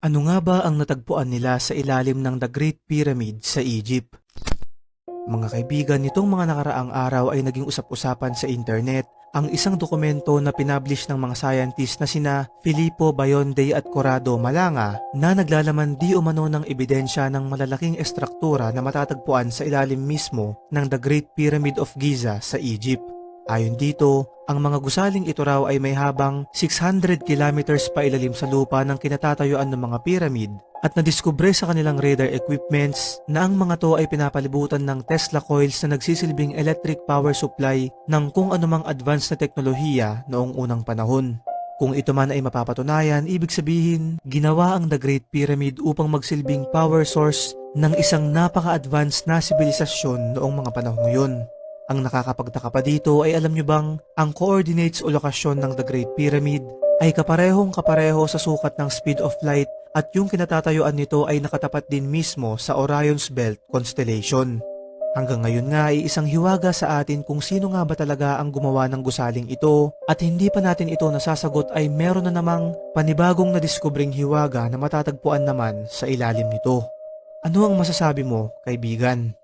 Ano nga ba ang natagpuan nila sa ilalim ng The Great Pyramid sa Egypt? Mga kaibigan, nitong mga nakaraang araw ay naging usap-usapan sa internet ang isang dokumento na pinablish ng mga scientist na sina Filippo Bayonde at Corrado Malanga na naglalaman di umano ng ebidensya ng malalaking estruktura na matatagpuan sa ilalim mismo ng The Great Pyramid of Giza sa Egypt. Ayon dito, ang mga gusaling ito raw ay may habang 600 kilometers pa ilalim sa lupa ng kinatatayuan ng mga pyramid at nadiskubre sa kanilang radar equipments na ang mga to ay pinapalibutan ng Tesla coils na nagsisilbing electric power supply ng kung anumang advanced na teknolohiya noong unang panahon. Kung ito man ay mapapatunayan, ibig sabihin, ginawa ang The Great Pyramid upang magsilbing power source ng isang napaka-advanced na sibilisasyon noong mga panahong yun. Ang nakakapagtaka pa dito ay alam nyo bang ang coordinates o lokasyon ng The Great Pyramid ay kaparehong kapareho sa sukat ng speed of light at yung kinatatayuan nito ay nakatapat din mismo sa Orion's Belt constellation. Hanggang ngayon nga ay isang hiwaga sa atin kung sino nga ba talaga ang gumawa ng gusaling ito at hindi pa natin ito nasasagot ay meron na namang panibagong nadiskubring hiwaga na matatagpuan naman sa ilalim nito. Ano ang masasabi mo, kaibigan?